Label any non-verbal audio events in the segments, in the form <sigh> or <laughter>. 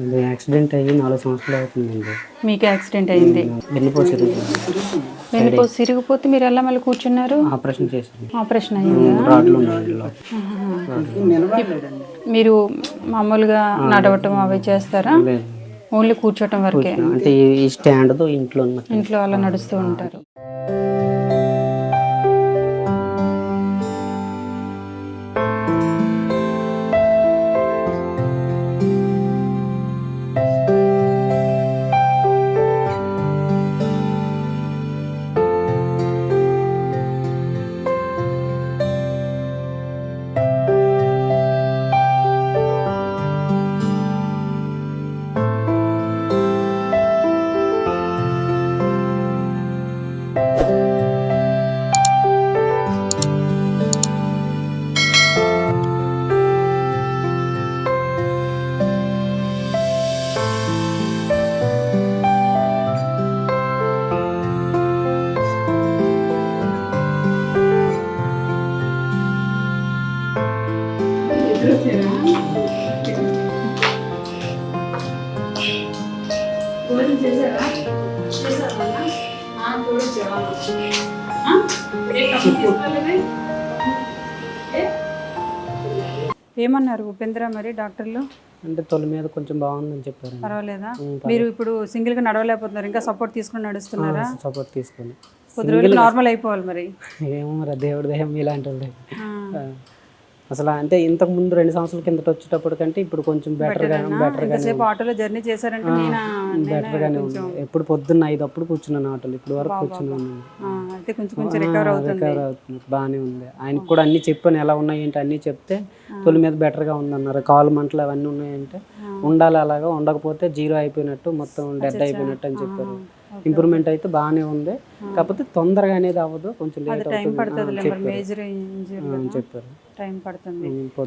ఇది యాక్సిడెంట్ అయ్యి నాలుగు సంవత్సరాలు అవుతుందండి. మీకు యాక్సిడెంట్ అయింది. వెన్నుపోసి వెళ్ళిపో సిరిగిపోతే మీరు ఎలా మళ్ళీ కూర్చున్నారు? ఆపరేషన్ చేశాను. ఆపరేషన్ అయ్యిందా. మీరు మామూలుగా నడవటం అవి చేస్తారా. ఓన్లీ కూర్చోటం వరకే. అంటే ఈ- స్టాండ్తో ఇంట్లో ఇంట్లో అలా నడుస్తూ ఉంటారు. ఏమన్నారు ఉపేంద్ర మరి డాక్టర్లు? అంటే తొలి మీద కొంచెం బాగుందని చెప్పారు. పర్వాలేదా? మీరు ఇప్పుడు సింగిల్గా నడవలేకపోతున్నారు. ఇంకా సపోర్ట్ తీసుకుని నడుస్తున్నారా? సపోర్ట్ తీసుకొని. కొద్ది రోజులు నార్మల్ అయిపోవాలి మరి. ఏమో మరి దేవుడి దేహం ఇలాంటి. అసలు అంటే ఇంతకు ముందు రెండు సంవత్సరాల కిందట వచ్చేటప్పటికంటే ఇప్పుడు కొంచెం బెటర్గా బెటర్గా ఇంతసేపు ఆటోలో జర్నీ చేశారంటే నేను? బెటర్గానే ఉంది. ఎప్పుడు పొద్దున్న ఐదు అప్పుడు కూర్చున్నాను ఆటోలు ఇప్పుడు వరకు కూర్చున్నాను. ఆ, అయితే కొంచెం కొంచెం రికవర్ అవుతుంది రికవర్ అవుతుంది. బాగానే ఉంది. ఆయనకు కూడా అన్ని చెప్పాను ఎలా ఉన్నాయి ఏంటి అన్ని చెప్తే తొలి మీద బెటర్గా ఉందన్నారు. కాలు మంటలు అవన్నీ ఉన్నాయంటే ఉండాలి అలాగా ఉండకపోతే జీరో అయిపోయినట్టు మొత్తం డెడ్ అయిపోయినట్టు అని చెప్పారు. ఇంప్రూవ్మెంట్ అయితే బాగానే ఉంది. కాకపోతే తొందరగా అనేది అవ్వదు. కొంచెం లేట్ టైం అవుతుంది. చెప్పారు. టైం పడుతుంది.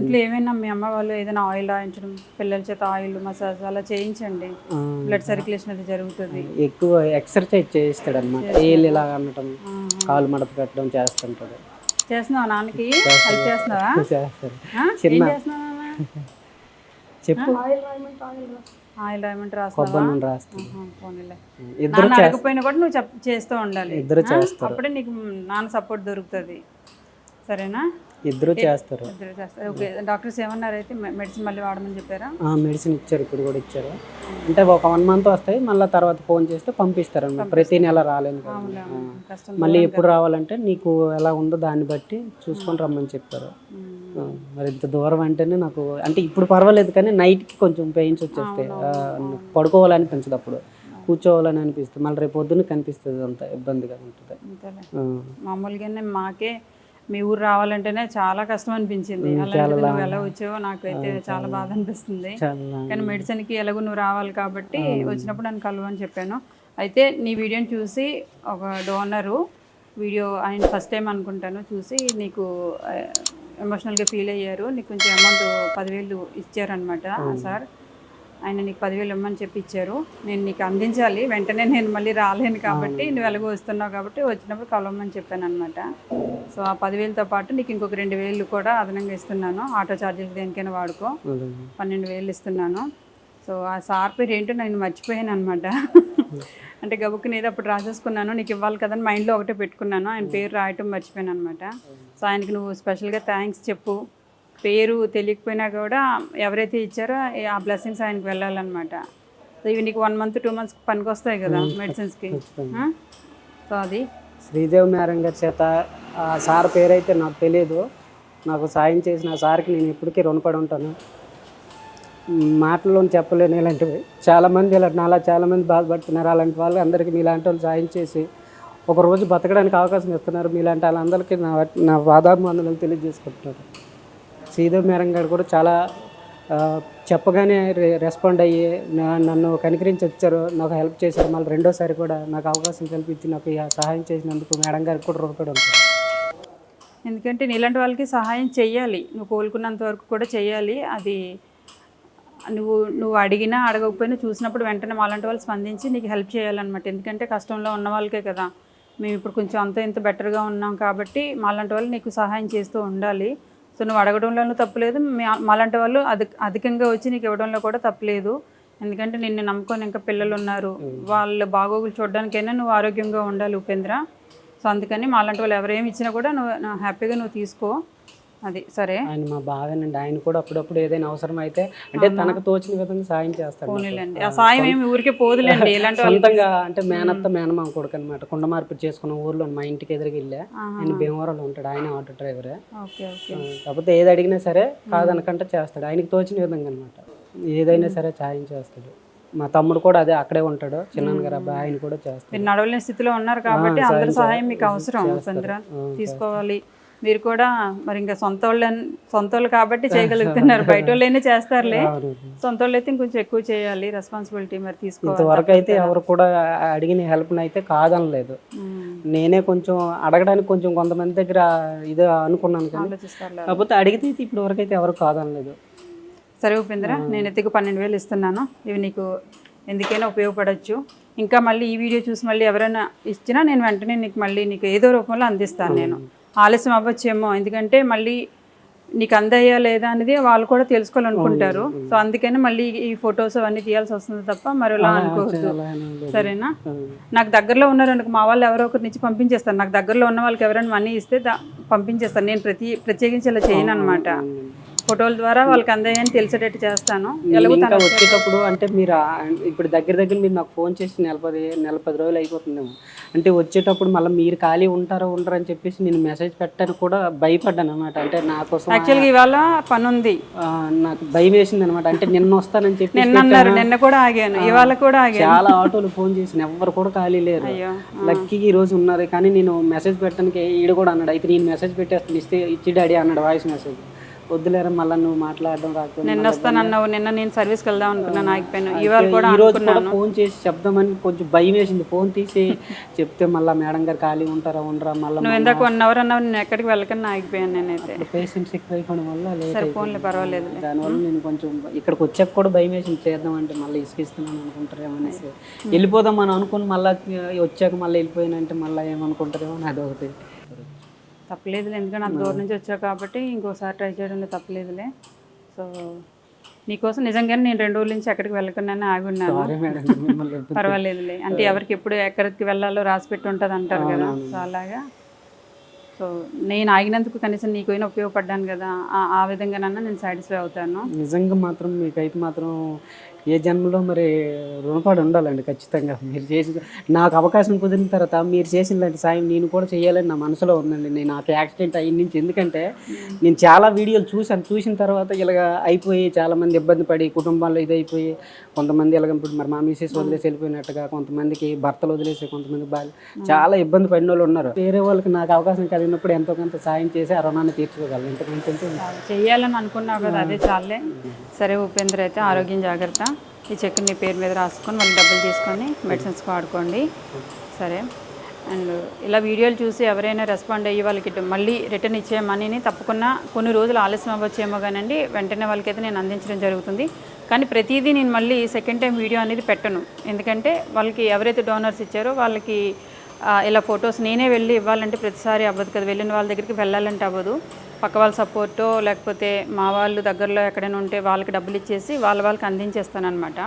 ఇంట్లో ఏమైనా మీ అమ్మ వాళ్ళు ఏదైనా ఆయిల్ రాయించడం పిల్లల చేత ఆయిల్ మసాజ్ అలా చేయించండి. బ్లడ్ సర్క్యులేషన్ అది జరుగుతుంది. ఎక్కువ ఎక్సర్సైజ్ చేయిస్తాడు అనమాట ఏళ్ళు ఇలా అనటం కాలు మడత పెట్టడం చేస్తుంటాడు. చేస్తున్నావా నాన్నకి? హెల్ప్ చేస్తున్నావా? <laughs> చేస్తాడు? చెప్పు. ఆయిల్ రాయమంటే కొబ్బరి ఇద్దరు కూడా నువ్వు చేస్తూ ఉండాలి. ఇద్దరు ఆ? చేస్తారు. అప్పుడే నీకు నాన్న సపోర్ట్ దొరుకుతుంది. సరేనా? ఇద్దరు చేస్తారు. ఇద్దరు చేస్తారు. ఓకే. డాక్టర్స్ ఏమన్నారు అయితే మెడిసిన్ మళ్ళీ వాడమని చెప్పారా? మెడిసిన్ ఇచ్చారు. ఇప్పుడు కూడా ఇచ్చారు. అంటే ఒక వన్ మంత్ వస్తాయి. మళ్ళీ తర్వాత ఫోన్ చేస్తే పంపిస్తారు. అన్నమాట ప్రతి నెల. కష్టం మళ్ళీ ఎప్పుడు రావాలంటే నీకు ఎలా ఉందో దాన్ని బట్టి చూసుకొని రమ్మని చెప్పారు. మరి ఇంత దూరం అంటేనే నాకు అంటే ఇప్పుడు పర్వాలేదు కానీ నైట్కి కొంచెం పెయిన్స్ వచ్చేస్తాయి. పడుకోవాలనిపించదు అప్పుడు. కూర్చోవాలని అనిపిస్తుంది. మళ్ళీ రేపు పొద్దున్న కనిపిస్తుంది అంత ఇబ్బందిగా ఉంటుంది. మామూలుగానే మాకే మీ ఊరు రావాలంటేనే చాలా కష్టం అనిపించింది అలాంటిది నువ్వు ఎలా వచ్చావో నాకైతే చాలా బాధ అనిపిస్తుంది కానీ మెడిసిన్కి ఎలాగో నువ్వు రావాలి కాబట్టి వచ్చినప్పుడు నన్ను కలవని చెప్పాను. అయితే నీ వీడియోని చూసి ఒక డోనరు వీడియో ఆయన ఫస్ట్ టైం అనుకుంటాను చూసి నీకు ఎమోషనల్గా ఫీల్ అయ్యారు. నీకు కొంచెం అమౌంట్ పదివేలు ఇచ్చారనమాట సార్. ఆయన నీకు పదివేలు ఇమ్మని చెప్పి ఇచ్చారు నేను నీకు అందించాలి. వెంటనే నేను మళ్ళీ రాలేను కాబట్టి నువ్వు ఎలాగో వస్తున్నావు కాబట్టి వచ్చినప్పుడు కలవమని చెప్పాను అనమాట సో ఆ పదివేలతో పాటు నీకు ఇంకొక రెండు వేలు కూడా అదనంగా ఇస్తున్నాను. ఆటో ఛార్జీలు దేనికైనా వాడుకో. పన్నెండు వేలు ఇస్తున్నాను. సో ఆ సార్ పేరు ఏంటో నేను మర్చిపోయాను అనమాట <laughs> అంటే గబుక్కుని ఏదో అప్పుడు రాసేసుకున్నాను. నీకు ఇవ్వాలి కదని మైండ్లో ఒకటే పెట్టుకున్నాను. ఆయన పేరు రాయటం మర్చిపోయాను అనమాట సో ఆయనకి నువ్వు స్పెషల్గా థ్యాంక్స్ చెప్పు. పేరు తెలియకపోయినా కూడా ఎవరైతే ఇచ్చారో ఆ బ్లెస్సింగ్స్ ఆయనకి వెళ్ళాలన్నమాట. సో ఇవి నీకు వన్ మంత్ టూ మంత్స్ పనికి వస్తాయి కదా మెడిసిన్స్కి సో అది. శ్రీదేవి మేడం గారి చేత ఆ సార్ పేరైతే నాకు తెలియదు నాకు సాయం చేసిన సార్కి నేను ఎప్పటికీ రుణపడి ఉంటాను. మాటల్లో చెప్పలేను ఇలాంటివి. చాలామంది ఇలా నాలా చాలామంది బాధపడుతున్నారు. అలాంటి వాళ్ళు అందరికీ మీలాంటి వాళ్ళు సాయం చేసి ఒక రోజు బతకడానికి అవకాశం ఇస్తున్నారు. మీలాంటి వాళ్ళందరికీ నా నా వాదాభిమానులను తెలియజేసుకుంటున్నారు శ్రీదేవి మేడం గారు కూడా చాలా చెప్పగానే రెస్పాండ్ అయ్యి నన్ను కనికరించి వచ్చారు నాకు హెల్ప్ చేశారు. మళ్ళీ రెండోసారి కూడా నాకు అవకాశం కల్పించి నాకు సహాయం చేసినందుకు మేడం గారికి కూడా రుణపడి ఉంటాను. ఎందుకంటే నీలాంటి వాళ్ళకి సహాయం చెయ్యాలి. నువ్వు కోలుకున్నంత వరకు కూడా చెయ్యాలి. అది నువ్వు నువ్వు అడిగినా అడగకపోయినా చూసినప్పుడు వెంటనే మాలాంటి వాళ్ళు స్పందించి నీకు హెల్ప్ చేయాలన్నమాట. ఎందుకంటే కష్టంలో ఉన్న వాళ్ళకే కదా. మేము ఇప్పుడు కొంచెం అంత ఇంత బెటర్గా ఉన్నాం కాబట్టి మాలాంటి వాళ్ళు నీకు సహాయం చేస్తూ ఉండాలి. సో నువ్వు అడగడంలోనూ తప్పులేదు మాలాంటి వాళ్ళు అధిక అధికంగా వచ్చి నీకు ఇవ్వడంలో కూడా తప్పులేదు ఎందుకంటే నిన్ను నమ్ముకొని ఇంకా పిల్లలు ఉన్నారు. వాళ్ళ బాగోగులు చూడడానికైనా నువ్వు ఆరోగ్యంగా ఉండాలి ఉపేంద్ర. సో అందుకని మాలాంటి వాళ్ళు ఎవరేమి ఇచ్చినా కూడా నువ్వు హ్యాపీగా నువ్వు తీసుకో. అది సరే. ఆయన మా బావేనండి ఆయన కూడా అప్పుడప్పుడు ఏదైనా అవసరం అయితే అంటే తనకు తోచిన విధంగా సాయం చేస్తాడు ఆ సాయం ఏమి ఊరికే పోదులేండి. ఇలాంటి సొంతంగా అంటే మేనత్త మేనమామ కొడుకు అనమాట కుండ మార్పిడి చేసుకున్న ఊర్లో మా ఇంటికి ఎదురుగా వెళ్ళా ఆయన భీమవరంలో ఉంటాడు. ఆయన ఆటో డ్రైవరే. కాకపోతే ఏది అడిగినా సరే కాదనకంటే చేస్తాడు. ఆయనకి తోచిన విధంగా అనమాట ఏదైనా సరే సాయం చేస్తాడు. మా తమ్ముడు కూడా అదే అక్కడే ఉంటాడు. చిన్న గారు అబ్బాయి ఆయన కూడా చేస్తాడు. నడవలేని స్థితిలో ఉన్నారు కాబట్టి అందరి సహాయం మీకు అవసరం తీసుకోవాలి. మీరు కూడా మరి ఇంకా సొంత వాళ్ళు సొంత వాళ్ళు కాబట్టి చేయగలుగుతున్నారు. <laughs> బయట వాళ్ళైనా చేస్తారులే. సొంత వాళ్ళు అయితే ఇంకొంచెం ఎక్కువ చేయాలి. రెస్పాన్సిబిలిటీ మరి తీసుకోవాలి ఇంతవరకు అయితే ఎవరు కూడా అడిగిన హెల్ప్ అయితే కాదనలేదు. నేనే కొంచెం అడగడానికి కొంచెం కొంతమంది దగ్గర ఇదే అనుకున్నాను కాకపోతే అడిగితే ఇప్పుడు వరకు అయితే ఎవరు కాదనలేదు. సరే ఉపేంద్ర నేను ఎత్తుకు పన్నెండు వేలు ఇస్తున్నాను. ఇవి నీకు ఎందుకైనా ఉపయోగపడవచ్చు ఇంకా మళ్ళీ ఈ వీడియో చూసి మళ్ళీ ఎవరైనా ఇచ్చినా నేను వెంటనే నీకు మళ్ళీ నీకు ఏదో రూపంలో అందిస్తాను నేను. ఆలస్యం అవ్వచ్చేమో. ఎందుకంటే మళ్ళీ నీకు అందయ్యా లేదా అనేది వాళ్ళు కూడా తెలుసుకోవాలనుకుంటారు. సో అందుకని మళ్ళీ ఈ ఫొటోస్ అవన్నీ తీయాల్సి వస్తుంది తప్ప మరోలా అనుకోవద్దు. అలా అని లేదు. సరేనా? నాకు దగ్గరలో ఉన్నారనుకో మా వాళ్ళు ఎవరో ఒకరి నుంచి పంపించేస్తాను నాకు దగ్గరలో ఉన్న వాళ్ళకి ఎవరైనా మనీ ఇస్తే పంపించేస్తాను నేను ప్రతి ప్రత్యేకించి ఇలా చేయను అనమాట ఫోటోల ద్వారా వాళ్ళకి అందయ్యని తెలిసేటట్టు చేస్తాను. నేను ఇంకా వచ్చేటప్పుడు అంటే మీరు ఇప్పుడు దగ్గర దగ్గర మీరు నాకు ఫోన్ చేసి నెల పది నెల పది రోజులు అయిపోతుందేమో అంటే వచ్చేటప్పుడు మళ్ళీ మీరు ఖాళీ ఉంటారో ఉండరు అని చెప్పేసి నేను మెసేజ్ పెట్టడానికి కూడా భయపడ్డాను అనమాట అంటే నా కోసం యాక్చువల్గా ఇవాళ పని ఉంది నాకు భయం వేసింది అనమాట అంటే నిన్న వస్తానని చెప్పి నిన్న అన్నారు నిన్న కూడా ఆగాను. ఇవాళ కూడా ఆగాను. చాలా ఆటోలు ఫోన్ చేసిన ఎవ్వరు కూడా ఖాళీ లేరు. లక్కీగా ఈ రోజు ఉన్నారు. కానీ నేను మెసేజ్ పెట్టడానికి ఈడు కూడా అన్నాడు. అయితే నేను మెసేజ్ పెట్టేస్తాను. ఇస్తే ఇచ్చి డాడీ అన్నాడు వాయిస్ మెసేజ్ వద్దులేరా మళ్ళీ నువ్వు మాట్లాడడం రాకపోతే నిన్న వస్తానన్నావు నిన్న నేను సర్వీస్కి వెళ్దాం అనుకున్నాను ఆగిపోయాను ఇవాళ కూడా కూడా ఫోన్ చేసి చెప్దామని కొంచెం భయం వేసింది. ఫోన్ తీసి చెప్తే మళ్ళీ మేడం గారు ఖాళీ ఉంటారా ఉండరా మళ్ళీ నువ్వు ఇందాక వన్ అవర్ అన్నావు నేను ఎక్కడికి వెళ్ళకన్నా ఆగిపోయాను నేనైతే. పేషెంట్స్ ఎక్కువ అయిపోవడం వల్ల సరే ఫోన్లే పర్వాలేదు దానివల్ల నేను కొంచెం ఇక్కడికి వచ్చాక కూడా భయం వేసింది. చేద్దామంటే మళ్ళీ ఇసుకిస్తున్నాను అనుకుంటారేమో అనేసి. వెళ్ళిపోదాం అని అనుకుని మళ్ళీ వచ్చాక మళ్ళీ వెళ్ళిపోయినంటే మళ్ళీ ఏమనుకుంటారేమో అని అదొకటి తప్పలేదులే ఎందుకంటే అంత దూరం నుంచి వచ్చావు కాబట్టి ఇంకోసారి ట్రై చేయడంలో తప్పలేదులే. సో నీకోసం నిజంగానే నేను రెండు రోజుల నుంచి ఎక్కడికి వెళ్ళకుండానే ఆగి ఉన్నాను. పర్వాలేదులే. అంటే ఎవరికి ఎప్పుడు ఎక్కడికి వెళ్ళాలో రాసి పెట్టి ఉంటుంది అంటారు కదా. సో అలాగా. సో నేను ఆగినందుకు కనీసం నీకైనా ఉపయోగపడ్డాను కదా. ఆ- ఆ విధంగానన్నా నేను సాటిస్ఫై అవుతాను. నిజంగా మాత్రం మీకైతే మాత్రం ఏ జన్మలో మరి రుణపడి ఉండాలండి ఖచ్చితంగా. మీరు చేసి నాకు అవకాశం కుదిరిన తర్వాత మీరు చేసిన లాంటి సాయం నేను కూడా చేయాలని నా మనసులో ఉందండి. నేను నాకు యాక్సిడెంట్ అయిన నుంచి ఎందుకంటే నేను చాలా వీడియోలు చూశాను. చూసిన తర్వాత ఇలాగ అయిపోయి చాలామంది ఇబ్బంది పడి కుటుంబాల్లో ఇది అయిపోయి కొంతమంది ఇలాగ ఇప్పుడు మరి మా మిసెస్ వదిలేసి వెళ్ళిపోయినట్టుగా కొంతమందికి భర్తలు వదిలేసి కొంతమంది భార్య చాలా ఇబ్బంది పడిన వాళ్ళు ఉన్నారు. వేరే వాళ్ళకి నాకు అవకాశం కలిగినప్పుడు ఎంతో కొంత సాయం చేసి ఆ రుణాన్ని తీర్చుకోగలను. ఇంతకంటే చేయాలని అనుకున్నావు కదా అదే చాలే. సరే ఉపేంద్ర అయితే ఆరోగ్యం జాగ్రత్త. ఈ చెక్ నీ పేరు మీద రాసుకొని మళ్ళీ డబ్బులు తీసుకొని మెడిసిన్స్ వాడుకోండి. సరే. అండ్ ఇలా వీడియోలు చూసి ఎవరైనా రెస్పాండ్ అయ్యి వాళ్ళకి మళ్ళీ రిటర్న్ ఇచ్చే మనీని తప్పకుండా కొన్ని రోజులు ఆలస్యం అవ్వచ్చేమో కానండి వెంటనే వాళ్ళకైతే నేను అందించడం జరుగుతుంది. కానీ ప్రతిదీ నేను మళ్ళీ సెకండ్ టైం వీడియో అనేది పెట్టను. ఎందుకంటే వాళ్ళకి ఎవరైతే డోనర్స్ ఇచ్చారో వాళ్ళకి ఇలా ఫొటోస్ నేనే వెళ్ళి ఇవ్వాలంటే ప్రతిసారి అవ్వదు కదా. వెళ్ళిన వాళ్ళ దగ్గరికి వెళ్ళాలంటే అవ్వదు. పక్క వాళ్ళ సపోర్టో లేకపోతే మా వాళ్ళు దగ్గరలో ఎక్కడైనా ఉంటే వాళ్ళకి డబ్బులు ఇచ్చేసి వాళ్ళ వాళ్ళకి అందించేస్తాను అనమాట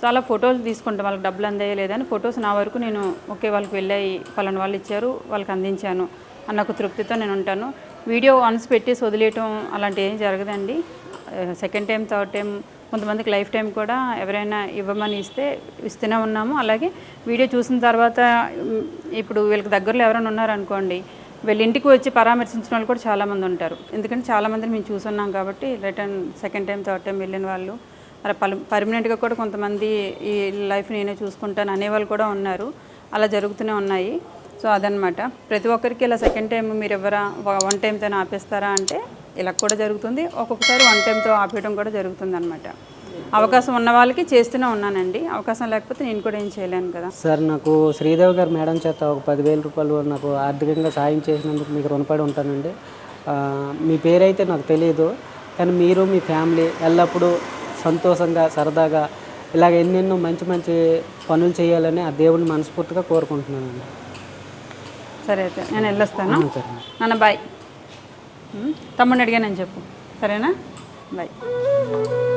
సో అలా ఫొటోస్ తీసుకుంటాం. వాళ్ళకి డబ్బులు అందేయలేదని ఫొటోస్ నా వరకు నేను ఓకే వాళ్ళకి వెళ్ళాయి పలానా వాళ్ళు ఇచ్చారు వాళ్ళకి అందించాను అన్న ఒక తృప్తితో నేను ఉంటాను. వీడియో వన్స్ పెట్టేసి వదిలేయటం అలాంటి ఏం జరగదండి. సెకండ్ టైం థర్డ్ టైం కొంతమందికి లైఫ్ టైం కూడా ఎవరైనా ఇవ్వమని ఇస్తే ఇస్తూనే ఉన్నాము. అలాగే వీడియో చూసిన తర్వాత ఇప్పుడు వీళ్ళకి దగ్గరలో ఎవరైనా ఉన్నారనుకోండి వీళ్ళ ఇంటికి వచ్చి పరామర్శించిన వాళ్ళు కూడా చాలామంది ఉంటారు. ఎందుకంటే చాలామందిని మేము చూసున్నాం కాబట్టి return second time third time వెళ్ళిన వాళ్ళు. అలా పలు పర్మనెంట్గా కూడా కొంతమంది ఈ లైఫ్ నేనే చూసుకుంటాను అనేవాళ్ళు కూడా ఉన్నారు. అలా జరుగుతూనే ఉన్నాయి. సో అదనమాట ప్రతి ఒక్కరికి ఇలా సెకండ్ టైం మీరు ఎవరా వన్ టైంతో ఆపేస్తారా అంటే ఇలా కూడా జరుగుతుంది. ఒక్కొక్కసారి వన్ టైంతో ఆపేయడం కూడా జరుగుతుంది అనమాట అవకాశం ఉన్న వాళ్ళకి చేస్తూనే ఉన్నానండి. అవకాశం లేకపోతే నేను కూడా ఏం చేయలేను కదా. సార్ నాకు శ్రీదేవి గారు మేడం చేత ఒక పదివేల రూపాయలు నాకు ఆర్థికంగా సాయం చేసినందుకు మీకు రుణపడి ఉంటానండి. మీ పేరైతే నాకు తెలియదు కానీ మీరు మీ ఫ్యామిలీ ఎల్లప్పుడూ సంతోషంగా సరదాగా ఇలాగ ఎన్నెన్నో మంచి మంచి పనులు చేయాలని ఆ దేవుడిని మనస్ఫూర్తిగా కోరుకుంటున్నానండి. సరే అయితే నేను వెళ్ళొస్తాను. నాన్న బాయ్. తమ్ముడిని అడిగానని చెప్పు. సరేనా? బాయ్.